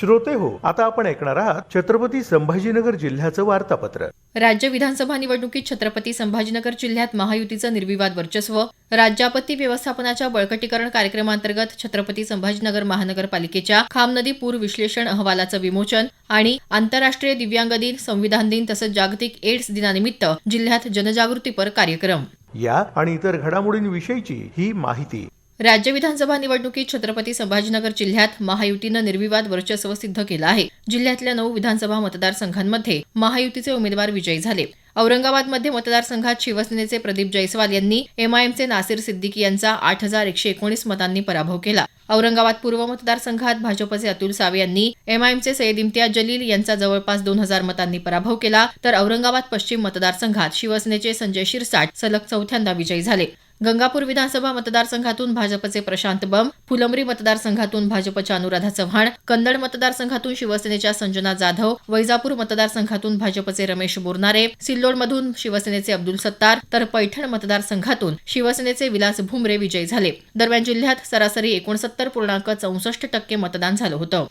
श्रोते हो आता आपण ऐकणार आहात छत्रपती संभाजीनगर जिल्ह्याचं वार्तापत्र. राज्य विधानसभा निवडणुकीत छत्रपती संभाजीनगर जिल्ह्यात महायुतीचं निर्विवाद वर्चस्व राज्य आपत्ती व्यवस्थापनाच्या बळकटीकरण कार्यक्रमांतर्गत छत्रपती संभाजीनगर महानगरपालिकेच्या खामनदी पूर विश्लेषण अहवालाचं विमोचन आणि आंतरराष्ट्रीय दिव्यांग दिन संविधान दिन तसंच जागतिक एड्स दिनानिमित्त जिल्ह्यात जनजागृतीपर कार्यक्रम. या आणि इतर घडामोडींविषयीची ही माहिती. राज्य विधानसभा निवडणुकीत छत्रपती संभाजीनगर जिल्ह्यात महायुतीनं निर्विवाद वर्चस्व सिद्ध केलं आहे. जिल्ह्यातल्या नऊ विधानसभा मतदारसंघांमध्ये महायुतीचे उमेदवार विजयी झाले. औरंगाबादमध्ये मतदारसंघात शिवसेनेचे प्रदीप जैस्वाल यांनी एमआयएमचे नासिर सिद्दीकी यांचा आठ हजार एकशे एकोणीस मतांनी पराभव केला. औरंगाबाद पूर्व मतदारसंघात भाजपचे अतुल सावे यांनी एमआयएमचे सय्यद इम्तियाज जलील यांचा जवळपास दोन हजार मतांनी पराभव केला. तर औरंगाबाद पश्चिम मतदारसंघात शिवसेनेचे संजय शिरसाट सलग चौथ्यांदा विजयी झाले. गंगापूर विधानसभा मतदारसंघातून भाजपचे प्रशांत बम फुलंब्री मतदारसंघातून भाजपच्या अनुराधा चव्हाण कन्नड मतदारसंघातून शिवसेनेच्या संजना जाधव वैजापूर मतदारसंघातून भाजपचे रमेश बोरनारे सिल्लोडमधून शिवसेनेचे अब्दुल सत्तार तर पैठण मतदारसंघातून शिवसेनेचे विलास भुमरे विजयी झाले. दरम्यान जिल्ह्यात सरासरी एकोणसत्तर पूर्णांक चौसष्ट टक्के मतदान झालं होतं.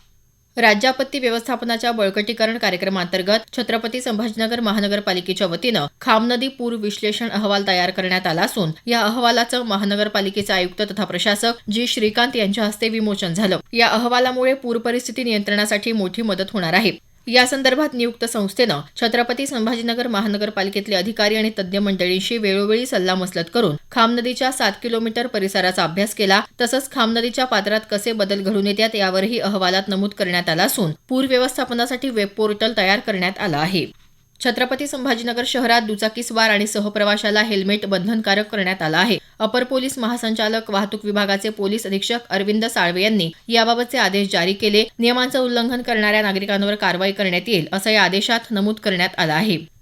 राज्य आपत्ती व्यवस्थापनाच्या बळकटीकरण कार्यक्रमांतर्गत छत्रपती संभाजीनगर महानगरपालिकेच्या वतीनं खामनदी पूर विश्लेषण अहवाल तयार करण्यात आला असून या अहवालाचं महानगरपालिकेचे आयुक्त तथा प्रशासक जी. श्रीकांत यांच्या हस्ते विमोचन झालं. या अहवालामुळे पूर परिस्थिती नियंत्रणासाठी मोठी मदत होणार आहे. या संदर्भात नियुक्त संस्थेनं छत्रपती संभाजीनगर महानगरपालिकेतले अधिकारी आणि तज्ज्ञ मंडळींशी वेळोवेळी सल्लामसलत करून खामनदीच्या सात किलोमीटर परिसराचा अभ्यास केला. तसंच खामनदीच्या पात्रात कसे बदल घडून येतात यावरही अहवालात नमूद करण्यात आलं असून पूर व्यवस्थापनासाठी वेब पोर्टल तयार करण्यात आलं आहे. छत्रपती संभाजीनगर शहरात दुचाकीस्वार आणि सहप्रवाशाला हेल्मेट बंधनकारक करण्यात आलं आहे. अपर पोलीस महासंचालक वाहतूक विभागाचे पोलीस अधीक्षक अरविंद साळवे यांनी याबाबतचे आदेश जारी केले. नियमांचं उल्लंघन करणाऱ्या नागरिकांवर कारवाई करण्यात येईल असं या आदेशात नमूद करण्यात आलं आहे.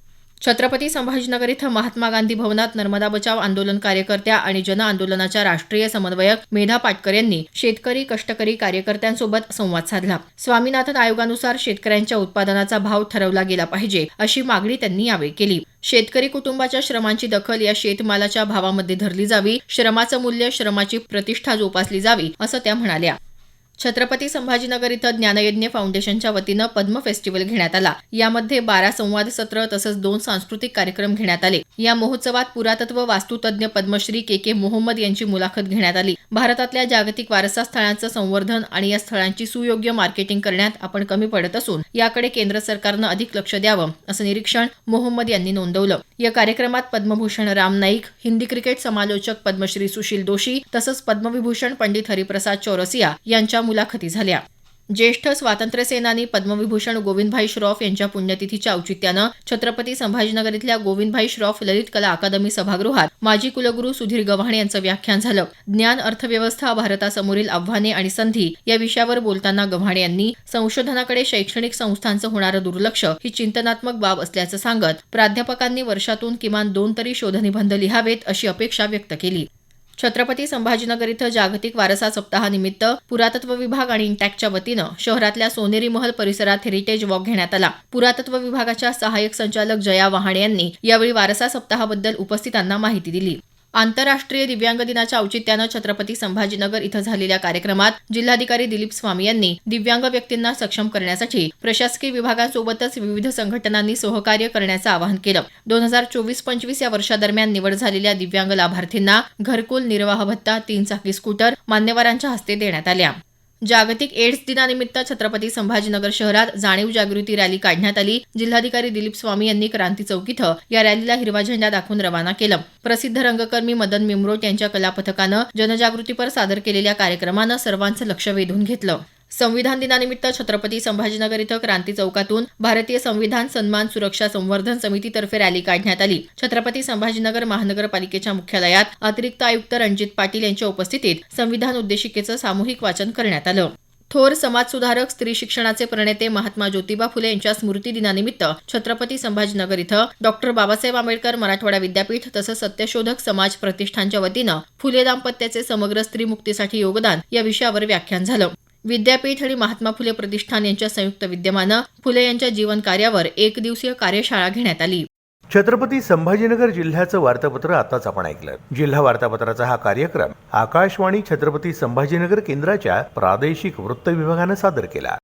छत्रपती संभाजीनगर इथं महात्मा गांधी भवनात नर्मदा बचाव आंदोलन कार्यकर्त्या आणि जन आंदोलनाच्या राष्ट्रीय समन्वयक मेधा पाटकर यांनी शेतकरी कष्टकरी कार्यकर्त्यांसोबत संवाद साधला. स्वामीनाथन आयोगानुसार शेतकऱ्यांच्या उत्पादनाचा भाव ठरवला गेला पाहिजे अशी मागणी त्यांनी यावेळी केली. शेतकरी कुटुंबाच्या श्रमांची दखल या शेतमालाच्या भावामध्ये धरली जावी श्रमाचं मूल्य श्रमाची प्रतिष्ठा जोपासली जावी असं त्या म्हणाल्या. छत्रपती संभाजीनगर इथं ज्ञानयज्ञ फाउंडेशनच्या वतीनं पद्म फेस्टिवल घेण्यात आला. यामध्ये बारा संवाद सत्र तसंच दोन सांस्कृतिक कार्यक्रम घेण्यात आले. या महोत्सवात पुरातत्व वास्तुतज्ञ पद्मश्री के के मोहम्मद यांची मुलाखत घेण्यात आली. भारतातल्या जागतिक वारसा स्थळांचं संवर्धन आणि या स्थळांची सुयोग्य मार्केटिंग करण्यात आपण कमी पडत असून याकडे केंद्र सरकारनं अधिक लक्ष द्यावं असं निरीक्षण मोहम्मद यांनी नोंदवलं. या कार्यक्रमात पद्मभूषण राम नाईक हिंदी क्रिकेट समालोचक पद्मश्री सुशील दोशी तसंच पद्मविभूषण पंडित हरिप्रसाद चौरसिया यांच्या मुलाखती झाल्या. ज्येष्ठ स्वातंत्र्यसेनानी पद्मविभूषण गोविंदभाई श्रॉफ यांच्या पुण्यतिथीच्या औचित्यानं छत्रपती संभाजीनगर इथल्या गोविंदभाई श्रॉफ ललित कला अकादमी सभागृहात माजी कुलगुरू सुधीर गव्हाणे यांचं व्याख्यान झालं. ज्ञान अर्थव्यवस्था भारतासमोरील आव्हाने आणि संधी या विषयावर बोलताना गव्हाणे यांनी संशोधनाकडे शैक्षणिक संस्थांचं होणारं दुर्लक्ष ही चिंतनात्मक बाब असल्याचं सांगत प्राध्यापकांनी वर्षातून किमान दोन तरी शोधनिबंध लिहावेत अशी अपेक्षा व्यक्त केली. छत्रपती संभाजीनगर इथं जागतिक वारसा सप्ताहानिमित्त पुरातत्व विभाग आणि इंटॅकच्या वतीनं शहरातल्या सोनेरी महल परिसरात हेरिटेज वॉक घेण्यात आला. पुरातत्व विभागाच्या सहाय्यक संचालक जया वहाणे यांनी यावेळी वारसा सप्ताहाबद्दल उपस्थितांना माहिती दिली. आंतरराष्ट्रीय दिव्यांग दिनाच्या औचित्यानं छत्रपती संभाजीनगर इथं झालेल्या कार्यक्रमात जिल्हाधिकारी दिलीप स्वामी यांनी दिव्यांग व्यक्तींना सक्षम करण्यासाठी प्रशासकीय विभागांसोबतच विविध संघटनांनी सहकार्य करण्याचं आवाहन केलं. दोन हजार चोवीस पंचवीस या वर्षादरम्यान निवड झालेल्या दिव्यांग लाभार्थींना घरकुल निर्वाह भत्ता तीन चाकी स्कूटर मान्यवरांच्या हस्ते देण्यात आल्या. जागतिक एड्स दिनानिमित्त छत्रपती संभाजीनगर शहरात जाणीव जागृती रॅली काढण्यात आली. जिल्हाधिकारी दिलीप स्वामी यांनी क्रांती चौक इथं या रॅलीला हिरवा झेंडा दाखवून रवाना केलं. प्रसिद्ध रंगकर्मी मदन मिमरोट यांच्या कलापथकानं जनजागृतीपर सादर केलेल्या कार्यक्रमानं सर्वांचं लक्ष वेधून घेतलं. संविधान दिनानिमित्त छत्रपती संभाजीनगर इथं क्रांती चौकातून भारतीय संविधान सन्मान सुरक्षा संवर्धन समितीतर्फे रॅली काढण्यात आली. छत्रपती संभाजीनगर महानगरपालिकेच्या मुख्यालयात अतिरिक्त आयुक्त रणजित पाटील यांच्या उपस्थितीत संविधान उद्देशिकेचं सामूहिक वाचन करण्यात आलं. थोर समाजसुधारक स्त्री शिक्षणाचे प्रणेते महात्मा ज्योतिबा फुले यांच्या स्मृती दिनानिमित्त छत्रपती संभाजीनगर इथं डॉक्टर बाबासाहेब आंबेडकर मराठवाडा विद्यापीठ तसंच सत्यशोधक समाज प्रतिष्ठानच्या वतीनं फुले दाम्पत्याचे समग्र स्त्री मुक्तीसाठी योगदान या विषयावर व्याख्यान झालं. विद्यापीठ आणि महात्मा फुले प्रतिष्ठान यांच्या संयुक्त विद्यमानं फुले यांच्या जीवन कार्यावर एक दिवसीय कार्यशाळा घेण्यात आली. छत्रपती संभाजीनगर जिल्ह्याचं वार्तापत्र आताच आपण ऐकलं. जिल्हा वार्तापत्राचा हा कार्यक्रम आकाशवाणी छत्रपती संभाजीनगर केंद्राच्या प्रादेशिक वृत्त विभागानं सादर केला.